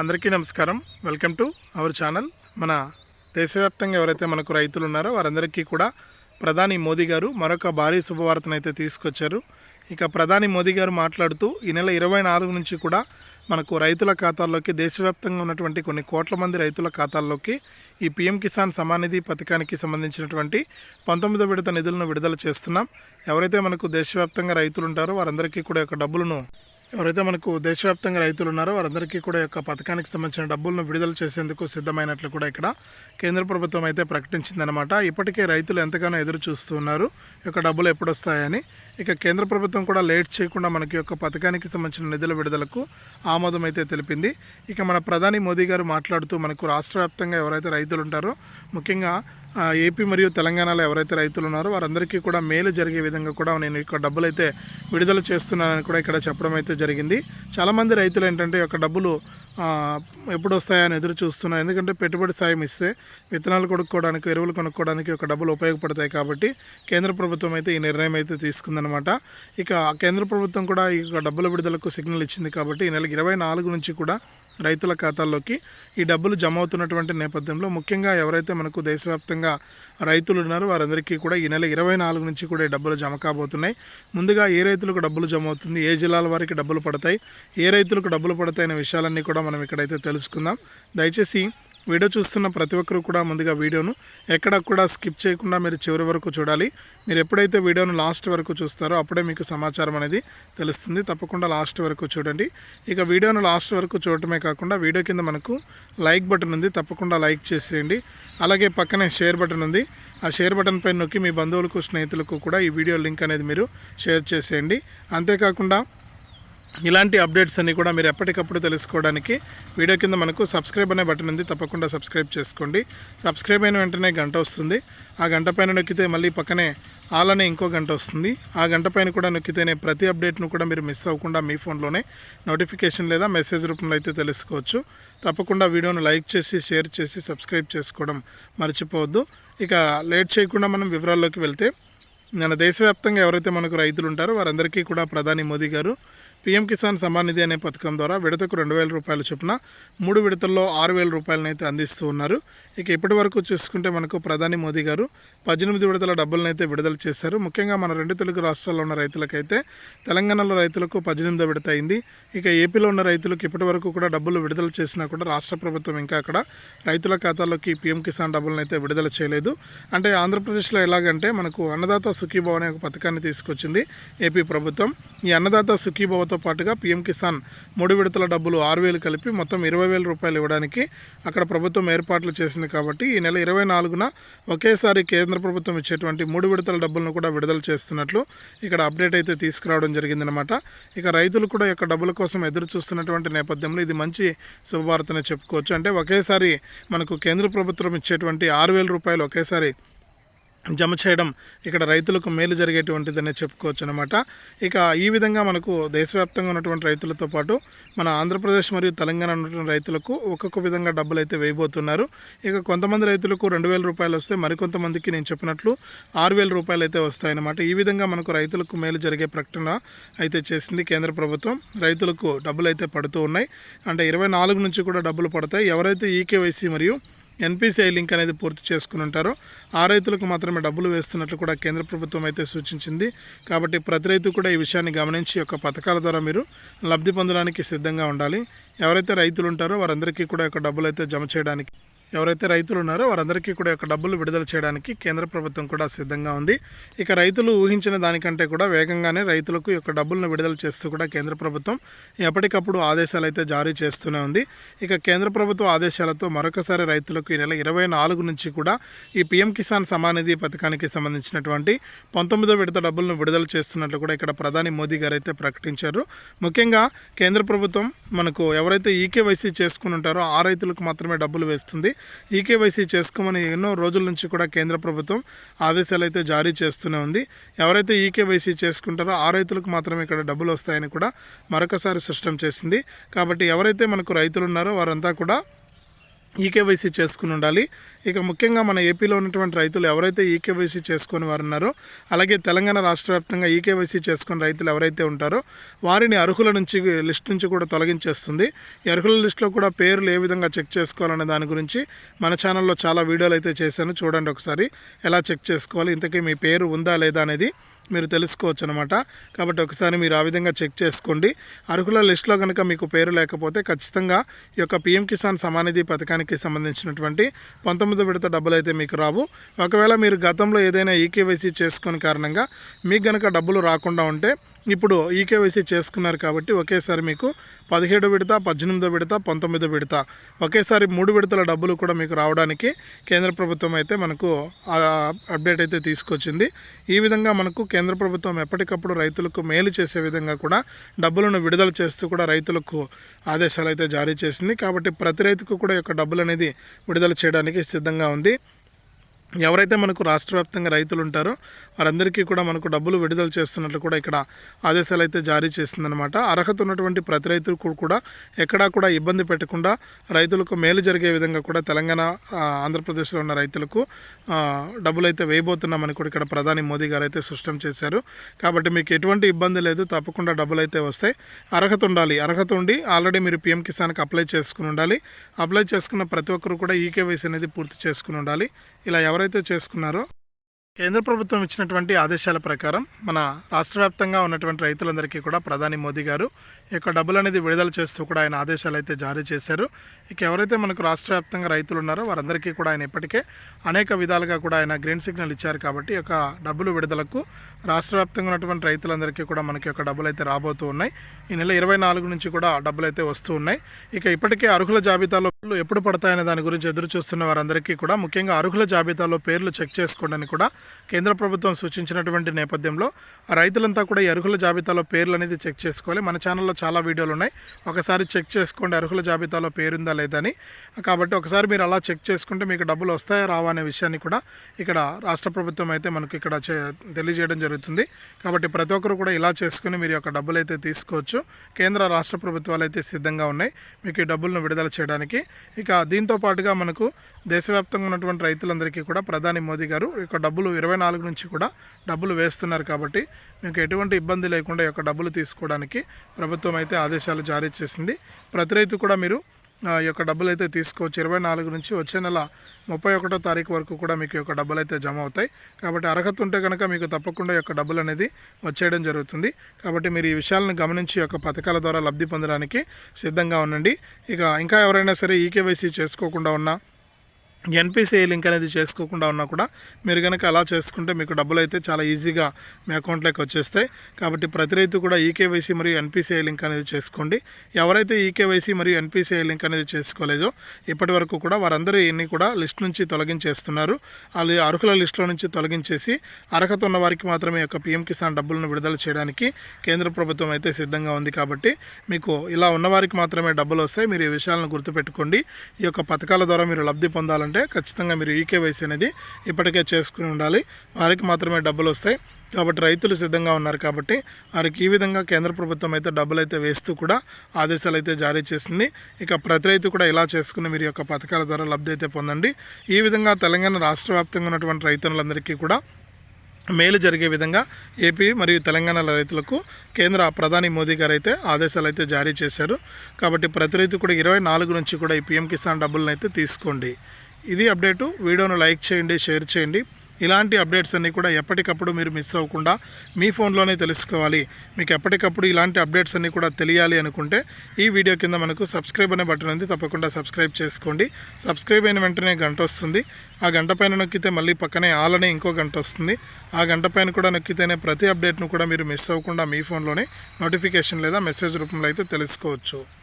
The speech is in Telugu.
అందరికీ నమస్కారం. Welcome to our channel. మన దేశవ్యాప్తంగా ఎవరైతే మనకు రైతులు ఉన్నారో వారందరికీ కూడా ప్రధాని మోదీ గారు మరొక భారీ శుభవార్తను అయితే తీసుకొచ్చారు. ఇక ప్రధాని మోదీ గారు మాట్లాడుతూ ఈ నెల ఇరవై నాలుగు నుంచి కూడా మనకు రైతుల ఖాతాల్లోకి దేశవ్యాప్తంగా ఉన్నటువంటి కొన్ని కోట్ల మంది రైతుల ఖాతాల్లోకి ఈ పీఎం కిసాన్ సమానిధి పథకానికి సంబంధించినటువంటి పంతొమ్మిదో విడత నిధులను విడుదల చేస్తున్నాం. ఎవరైతే మనకు దేశవ్యాప్తంగా రైతులు ఉంటారో వారందరికీ కూడా యొక్క డబ్బులను ఎవరైతే మనకు దేశవ్యాప్తంగా రైతులు ఉన్నారో వారందరికీ కూడా యొక్క పథకానికి సంబంధించిన డబ్బులను విడుదల చేసేందుకు సిద్ధమైనట్లు కూడా ఇక్కడ కేంద్ర ప్రభుత్వం అయితే ప్రకటించిందనమాట ఇప్పటికే రైతులు ఎంతగానో ఎదురు చూస్తున్నారు యొక్క డబ్బులు ఎప్పుడు వస్తాయని ఇక కేంద్ర ప్రభుత్వం కూడా లేట్ చేయకుండా మనకి యొక్క పథకానికి సంబంధించిన నిధుల విడుదలకు ఆమోదం అయితే తెలిపింది. ఇక మన ప్రధాని మోదీ గారు మాట్లాడుతూ మనకు రాష్ట్ర వ్యాప్తంగా ఎవరైతే రైతులు ఉంటారో ముఖ్యంగా ఏపీ మరియు తెలంగాణలో ఎవరైతే రైతులు ఉన్నారో వారందరికీ కూడా మేలు జరిగే విధంగా కూడా నేను ఇక్కడ డబ్బులు అయితే విడుదల చేస్తున్నానని కూడా ఇక్కడ చెప్పడం అయితే జరిగింది. చాలామంది రైతులు ఏంటంటే ఈ యొక్క డబ్బులు ఎప్పుడు వస్తాయని ఎదురు చూస్తున్నారు. ఎందుకంటే పెట్టుబడి సాయం ఇస్తే విత్తనాలు కొనుక్కోవడానికి ఎరువులు కొనుక్కోవడానికి ఒక డబ్బులు ఉపయోగపడతాయి కాబట్టి కేంద్ర ప్రభుత్వం అయితే ఈ నిర్ణయం అయితే తీసుకుందనమాట ఇక కేంద్ర ప్రభుత్వం కూడా ఈ డబ్బుల విడుదలకు సిగ్నల్ ఇచ్చింది కాబట్టి ఈ నెల ఇరవై నాలుగు నుంచి కూడా రైతుల ఖాతాల్లోకి ఈ డబ్బులు జమ అవుతున్నటువంటి నేపథ్యంలో ముఖ్యంగా ఎవరైతే మనకు దేశవ్యాప్తంగా రైతులు ఉన్నారో వారందరికీ కూడా ఈ నెల ఇరవై నాలుగు నుంచి కూడా ఈ డబ్బులు జమ కాబోతున్నాయి. ముందుగా ఏ రైతులకు డబ్బులు జమ అవుతుంది ఏ జిల్లాల వారికి డబ్బులు పడతాయి ఏ రైతులకు డబ్బులు పడతాయనే విషయాలన్నీ కూడా మనం ఇక్కడైతే తెలుసుకుందాం. దయచేసి వీడియో చూస్తున్న ప్రతి ఒక్కరు కూడా ముందుగా వీడియోను ఎక్కడ కూడా స్కిప్ చేయకుండా మీరు చివరి వరకు చూడాలి. మీరు ఎప్పుడైతే వీడియోను లాస్ట్ వరకు చూస్తారో అప్పుడే మీకు సమాచారం అనేది తెలుస్తుంది. తప్పకుండా లాస్ట్ వరకు చూడండి. ఇక వీడియోను లాస్ట్ వరకు చూడటమే కాకుండా వీడియో కింద మనకు లైక్ బటన్ ఉంది. తప్పకుండా లైక్ చేసేయండి. అలాగే పక్కనే షేర్ బటన్ ఉంది. ఆ షేర్ బటన్ పైన నొక్కి మీ బంధువులకు స్నేహితులకు కూడా ఈ వీడియో లింక్ అనేది మీరు షేర్ చేసేయండి. అంతేకాకుండా ఇలాంటి అప్డేట్స్ అన్నీ కూడా మీరు ఎప్పటికప్పుడు తెలుసుకోవడానికి వీడియో కింద మనకు సబ్స్క్రైబ్ అనే బటన్ ఉంది. తప్పకుండా సబ్స్క్రైబ్ చేసుకోండి. సబ్స్క్రైబ్ అయిన వెంటనే గంట వస్తుంది. ఆ గంట పైన నొక్కితే మళ్ళీ పక్కనే ఆల్ అనే ఇంకో గంట వస్తుంది. ఆ గంట పైన కూడా నొక్కితేనే ప్రతి అప్డేట్ను కూడా మీరు మిస్ అవ్వకుండా మీ ఫోన్లోనే నోటిఫికేషన్ లేదా మెసేజ్ రూపంలో అయితే తెలుసుకోవచ్చు. తప్పకుండా వీడియోను లైక్ చేసి షేర్ చేసి సబ్స్క్రైబ్ చేసుకోవడం మర్చిపోవద్దు. ఇక లేట్ చేయకుండా మనం వివరాల్లోకి వెళ్తే మన దేశవ్యాప్తంగా ఎవరైతే మనకు రైతులు ఉంటారో వారందరికీ కూడా ప్రధాని మోదీ గారు పీఎం కిసాన్ సమ్మాన్ నిధి అనే పథకం ద్వారా విడతకు రెండు వేల రూపాయల చొప్పున మూడు విడతల్లో ఆరు వేల రూపాయలను అయితే అందిస్తూ ఉన్నారు. ఇక ఇప్పటి వరకు చూసుకుంటే మనకు ప్రధాని మోదీ గారు పద్దెనిమిది విడతల డబ్బులను అయితే విడుదల చేశారు. ముఖ్యంగా మన రెండు తెలుగు రాష్ట్రాల్లో ఉన్న రైతులకైతే తెలంగాణలో రైతులకు పద్దెనిమిదో విడత అయింది. ఇక ఏపీలో ఉన్న రైతులకు ఇప్పటి వరకు కూడా డబ్బులు విడుదల చేసినా కూడా రాష్ట్ర ప్రభుత్వం ఇంకా అక్కడ రైతుల ఖాతాలోకి పీఎం కిసాన్ డబ్బులను అయితే విడుదల చేయలేదు. అంటే ఆంధ్రప్రదేశ్లో ఎలాగంటే మనకు అన్నదాత సుఖీభవ అనే ఒక పథకాన్ని తీసుకొచ్చింది ఏపీ ప్రభుత్వం. ఈ అన్నదాత సుఖీభవతో పాటుగా పీఎం కిసాన్ మూడు విడతల డబ్బులు ఆరు వేలు కలిపి మొత్తం ఇరవై వేల రూపాయలు ఇవ్వడానికి అక్కడ ప్రభుత్వం ఏర్పాట్లు చేసింది కాబట్టి ఈ నెల ఇరవై నాలుగున ఒకేసారి కేంద్ర ప్రభుత్వం ఇచ్చేటువంటి మూడు విడతల డబ్బులను కూడా విడుదల చేస్తున్నట్లు ఇక్కడ అప్డేట్ అయితే తీసుకురావడం జరిగిందనమాట ఇక రైతులు కూడా యొక్క డబ్బుల కోసం ఎదురు చూస్తున్నటువంటి నేపథ్యంలో ఇది మంచి శుభవార్తనే చెప్పుకోవచ్చు. అంటే ఒకేసారి మనకు కేంద్ర ప్రభుత్వం ఇచ్చేటువంటి ఆరు వేల రూపాయలు ఒకేసారి జమ చేయడం ఇక్కడ రైతులకు మేలు జరిగేటువంటిదనే చెప్పుకోవచ్చు అనమాట ఇక ఈ విధంగా మనకు దేశవ్యాప్తంగా ఉన్నటువంటి రైతులతో పాటు మన ఆంధ్రప్రదేశ్ మరియు తెలంగాణ ఉన్నటువంటి రైతులకు ఒక్కొక్క విధంగా డబ్బులు అయితే వేయబోతున్నారు. ఇక కొంతమంది రైతులకు రెండు వేల రూపాయలు వస్తే మరికొంతమందికి నేను చెప్పినట్లు ఆరు వేల రూపాయలు అయితే వస్తాయన్నమాట. ఈ విధంగా మనకు రైతులకు మేలు జరిగే ప్రకటన అయితే చేసింది కేంద్ర ప్రభుత్వం. రైతులకు డబ్బులు అయితే పడుతూ ఉన్నాయి. అంటే ఇరవై నాలుగు నుంచి కూడా డబ్బులు పడతాయి. ఎవరైతే ఈకేవైసీ మరియు ఎన్పిసిఐ లింక్ అనేది పూర్తి చేసుకుని ఉంటారో. ఆ రైతులకు మాత్రమే డబ్బులు వేస్తున్నట్లు కూడా కేంద్ర ప్రభుత్వం అయితే సూచించింది. కాబట్టి ప్రతి రైతు కూడా ఈ విషయాన్ని గమనించి యొక్క పథకాల ద్వారా మీరు లబ్ధి పొందడానికి సిద్ధంగా ఉండాలి. ఎవరైతే రైతులు ఉంటారో వారందరికీ కూడా యొక్క డబ్బులు అయితే జమ చేయడానికి ఎవరైతే రైతులు ఉన్నారో వారందరికీ కూడా యొక్క డబ్బులు విడుదల చేయడానికి కేంద్ర ప్రభుత్వం కూడా సిద్ధంగా ఉంది. ఇక రైతులు ఊహించిన దానికంటే కూడా వేగంగానే రైతులకు యొక్క డబ్బులను విడుదల చేస్తూ కూడా కేంద్ర ప్రభుత్వం ఎప్పటికప్పుడు ఆదేశాలు అయితే జారీ చేస్తూనే ఉంది. ఇక కేంద్ర ప్రభుత్వ ఆదేశాలతో మరొకసారి రైతులకు ఈ నెల ఇరవై నాలుగు నుంచి కూడా ఈ పీఎం కిసాన్ సమానిధి పథకానికి సంబంధించినటువంటి పంతొమ్మిదో విడత డబ్బులను విడుదల చేస్తున్నట్లు కూడా ఇక్కడ ప్రధాని మోదీ గారు అయితే ప్రకటించారు. ముఖ్యంగా కేంద్ర ప్రభుత్వం మనకు ఎవరైతే ఈకేవైసీ చేసుకుని ఉంటారో ఆ రైతులకు మాత్రమే డబ్బులు వేస్తుంది. ఈకేవైసీ చేసుకోమని ఎన్నో రోజుల నుంచి కూడా కేంద్ర ప్రభుత్వం ఆదేశాలు అయితే జారీ చేస్తూనే ఉంది. ఎవరైతే ఈకేవైసీ చేసుకుంటారో ఆ రైతులకు మాత్రమే ఇక్కడ డబ్బులు వస్తాయని కూడా మరొకసారి స్పష్టం చేసింది. కాబట్టి ఎవరైతే మనకు రైతులు ఉన్నారో వారంతా కూడా ఈకేవైసీ చేసుకుని ఉండాలి. ఇక ముఖ్యంగా మన ఏపీలో ఉన్నటువంటి రైతులు ఎవరైతే ఈకేవైసీ చేసుకుని వారు ఉన్నారో అలాగే తెలంగాణ రాష్ట్ర వ్యాప్తంగా ఈకేవైసీ చేసుకుని రైతులు ఎవరైతే ఉంటారో వారిని అర్హుల నుంచి లిస్ట్ నుంచి కూడా తొలగించేస్తుంది. ఈ అర్హుల లిస్టులో కూడా పేర్లు ఏ విధంగా చెక్ చేసుకోవాలనే దాని గురించి మన ఛానల్లో చాలా వీడియోలు అయితే చేశాను. చూడండి ఒకసారి ఎలా చెక్ చేసుకోవాలి ఇంతకీ మీ పేరు ఉందా లేదా అనేది మీరు తెలుసుకోవచ్చు అనమాట కాబట్టి ఒకసారి మీరు ఆ విధంగా చెక్ చేసుకోండి. అర్హుల లిస్టులో కనుక మీకు పేరు లేకపోతే ఖచ్చితంగా ఈ యొక్క పిఎం కిసాన్ సమానిధి పథకానికి సంబంధించినటువంటి పంతొమ్మిది విడత డబ్బులు అయితే మీకు రావు. ఒకవేళ మీరు గతంలో ఏదైనా ఈకేవైసీ చేసుకుని కారణంగా మీకు కనుక డబ్బులు రాకుండా ఉంటే ఇప్పుడు ఈకేవైసీ చేసుకున్నారు కాబట్టి ఒకేసారి మీకు పదిహేడు విడత పద్దెనిమిదో విడత పంతొమ్మిదో విడత. ఒకేసారి మూడు విడతల డబ్బులు కూడా మీకు రావడానికి కేంద్ర ప్రభుత్వం అయితే మనకు అప్డేట్ అయితే తీసుకొచ్చింది. ఈ విధంగా మనకు కేంద్ర ప్రభుత్వం ఎప్పటికప్పుడు రైతులకు మేలు చేసే విధంగా కూడా డబ్బులను విడుదల చేస్తూ కూడా రైతులకు ఆదేశాలు అయితే జారీ చేసింది. కాబట్టి ప్రతి రైతుకు కూడా యొక్క డబ్బులు అనేది విడుదల చేయడానికి సిద్ధంగా ఉంది. ఎవరైతే మనకు రాష్ట్ర వ్యాప్తంగా రైతులు ఉంటారో వారందరికీ కూడా మనకు డబ్బులు విడుదల చేస్తున్నట్లు కూడా ఇక్కడ ఆదేశాలు అయితే జారీ చేసిందనమాట అర్హత ఉన్నటువంటి ప్రతి రైతులకు కూడా ఎక్కడా కూడా ఇబ్బంది పెట్టకుండా రైతులకు మేలు జరిగే విధంగా కూడా తెలంగాణ ఆంధ్రప్రదేశ్లో ఉన్న రైతులకు డబ్బులు అయితే వేయబోతున్నామని కూడా ఇక్కడ ప్రధాని మోదీ గారు అయితే స్పష్టం చేశారు. కాబట్టి మీకు ఎటువంటి ఇబ్బంది లేదు తప్పకుండా డబ్బులు అయితే వస్తాయి. అర్హత ఉండాలి. అర్హత ఉండి ఆల్రెడీ మీరు పిఎం కిసాన్కి అప్లై చేసుకుని ఉండాలి. అప్లై చేసుకున్న ప్రతి ఒక్కరు కూడా ఈకేవైసీ అనేది పూర్తి చేసుకుని ఉండాలి. ఇలా ఎవరైతే చేసుకున్నారో కేంద్ర ప్రభుత్వం ఇచ్చినటువంటి ఆదేశాల ప్రకారం మన రాష్ట్ర వ్యాప్తంగా ఉన్నటువంటి రైతులందరికీ కూడా ప్రధాని మోదీ గారు ఈ యొక్క డబ్బులు అనేది విడుదల చేస్తూ కూడా ఆయన ఆదేశాలు అయితే జారీ చేశారు. ఇక ఎవరైతే మనకు రాష్ట్ర వ్యాప్తంగా రైతులు ఉన్నారో వారందరికీ కూడా ఆయన ఇప్పటికే అనేక విధాలుగా కూడా ఆయన గ్రీన్ సిగ్నల్ ఇచ్చారు కాబట్టి ఒక యొక్క డబ్బులు విడుదలకు రాష్ట్ర వ్యాప్తంగా ఉన్నటువంటి రైతులందరికీ కూడా మనకి యొక్క డబ్బులు అయితే రాబోతూ ఉన్నాయి. ఈ నెల ఇరవై నాలుగు నుంచి కూడా డబ్బులు అయితే వస్తూ ఉన్నాయి. ఇక ఇప్పటికే అర్హుల జాబితాలో ఎప్పుడు పడతాయనే దాని గురించి ఎదురు చూస్తున్న వారందరికీ కూడా ముఖ్యంగా అర్హుల జాబితాలో పేర్లు చెక్ చేసుకోవడానికి కూడా కేంద్ర ప్రభుత్వం సూచించినటువంటి నేపథ్యంలో ఆ రైతులంతా కూడా ఈ అర్హుల జాబితాలో పేర్లు అనేది చెక్ చేసుకోవాలి. మన ఛానల్లో చాలా వీడియోలు ఉన్నాయి. ఒకసారి చెక్ చేసుకోండి అర్హుల జాబితాలో పేరుందా లేదా అని. కాబట్టి ఒకసారి మీరు అలా చెక్ చేసుకుంటే మీకు డబ్బులు వస్తాయా రావా అనే విషయాన్ని కూడా ఇక్కడ రాష్ట్ర ప్రభుత్వం అయితే మనకు ఇక్కడ తెలియజేయడం జరుగుతుంది. కాబట్టి ప్రతి ఒక్కరు కూడా ఇలా చేసుకుని మీరు యొక్క డబ్బులు అయితే తీసుకోవచ్చు. కేంద్ర రాష్ట్ర ప్రభుత్వాలు అయితే సిద్ధంగా ఉన్నాయి. మీకు ఈ డబ్బులను విడుదల చేయడానికి ఇక దీంతో పాటుగా మనకు దేశవ్యాప్తంగా ఉన్నటువంటి రైతులందరికీ కూడా ప్రధాని మోదీ గారు యొక్క డబ్బులు ఇరవై నాలుగు నుంచి కూడా డబ్బులు వేస్తున్నారు కాబట్టి మీకు ఎటువంటి ఇబ్బంది లేకుండా ఈ యొక్క డబ్బులు తీసుకోవడానికి ప్రభుత్వం అయితే ఆదేశాలు జారీ చేసింది. ప్రతి రైతు కూడా మీరు యొక్క డబ్బులు అయితే తీసుకోవచ్చు. ఇరవై నాలుగు నుంచి వచ్చే నెల ముప్పై ఒకటో తారీఖు వరకు కూడా మీకు యొక్క డబ్బులు అయితే జమ అవుతాయి. కాబట్టి అర్హత ఉంటే కనుక మీకు తప్పకుండా యొక్క డబ్బులు అనేది వచ్చేయడం జరుగుతుంది. కాబట్టి మీరు ఈ విషయాలను గమనించి యొక్క పథకాల ద్వారా లబ్ధి పొందడానికి సిద్ధంగా ఉండండి. ఇక ఇంకా ఎవరైనా సరే ఈకేవైసీ చేసుకోకుండా ఉన్నా ఎన్పిసిఐ లింక్ అనేది చేసుకోకుండా ఉన్నా కూడా మీరు కనుక అలా చేసుకుంటే మీకు డబ్బులు అయితే చాలా ఈజీగా మీ అకౌంట్లోకి వచ్చేస్తాయి. కాబట్టి ప్రతి రైతు కూడా ఈకేవైసీ మరియు ఎన్పిసిఐ లింక్ అనేది చేసుకోండి. ఎవరైతే ఈకేవైసీ మరియు ఎన్పిసిఐ లింక్ అనేది చేసుకోలేదో ఇప్పటి వరకు కూడా ఇన్ని కూడా లిస్ట్ నుంచి తొలగించేస్తున్నారు. వాళ్ళు అర్హుల లిస్టులో నుంచి తొలగించేసి అర్హత ఉన్న వారికి మాత్రమే యొక్క పిఎం కిసాన్ డబ్బులను విడుదల చేయడానికి కేంద్ర ప్రభుత్వం అయితే సిద్ధంగా ఉంది కాబట్టి మీకు ఇలా ఉన్నవారికి మాత్రమే డబ్బులు వస్తాయి. మీరు ఈ విషయాలను గుర్తుపెట్టుకోండి. ఈ యొక్క పథకాల ద్వారా మీరు లబ్ధి పొందాలని పొందాలంటే ఖచ్చితంగా మీరు ఈకేవైసీ అనేది ఇప్పటికే చేసుకుని ఉండాలి. వారికి మాత్రమే డబ్బులు వస్తాయి. కాబట్టి రైతులు సిద్ధంగా ఉన్నారు కాబట్టి వారికి ఈ విధంగా కేంద్ర ప్రభుత్వం అయితే డబ్బులు అయితే వేస్తూ కూడా ఆదేశాలు అయితే జారీ చేసింది. ఇక ప్రతి రైతు కూడా ఇలా చేసుకుని మీరు యొక్క పథకాల ద్వారా లబ్ధి అయితే పొందండి. ఈ విధంగా తెలంగాణ రాష్ట్ర వ్యాప్తంగా ఉన్నటువంటి రైతులందరికీ కూడా మేలు జరిగే విధంగా ఏపీ మరియు తెలంగాణ రైతులకు కేంద్ర ప్రధాని మోదీ గారు అయితే ఆదేశాలు అయితే జారీ చేశారు. కాబట్టి ప్రతి రైతు కూడా ఇరవై నాలుగు నుంచి కూడా ఈ పిఎం కిసాన్ డబ్బులను అయితే తీసుకోండి. ఇది అప్డేటు. వీడియోను లైక్ చేయండి షేర్ చేయండి. ఇలాంటి అప్డేట్స్ అన్నీ కూడా ఎప్పటికప్పుడు మీరు మిస్ అవ్వకుండా మీ ఫోన్లోనే తెలుసుకోవాలి. మీకు ఎప్పటికప్పుడు ఇలాంటి అప్డేట్స్ అన్నీ కూడా తెలియాలి అనుకుంటే ఈ వీడియో కింద మనకు సబ్స్క్రైబ్ అనే బటన్ ఉంది. తప్పకుండా సబ్స్క్రైబ్ చేసుకోండి. సబ్స్క్రైబ్ అయిన వెంటనే గంట వస్తుంది. ఆ గంట పైన నొక్కితే మళ్ళీ పక్కనే ఆల్ అనే ఇంకో గంట వస్తుంది. ఆ గంట పైన కూడా నొక్కితేనే ప్రతి అప్డేట్ను కూడా మీరు మిస్ అవ్వకుండా మీ ఫోన్లోనే నోటిఫికేషన్ లేదా మెసేజ్ రూపంలో అయితే తెలుసుకోవచ్చు.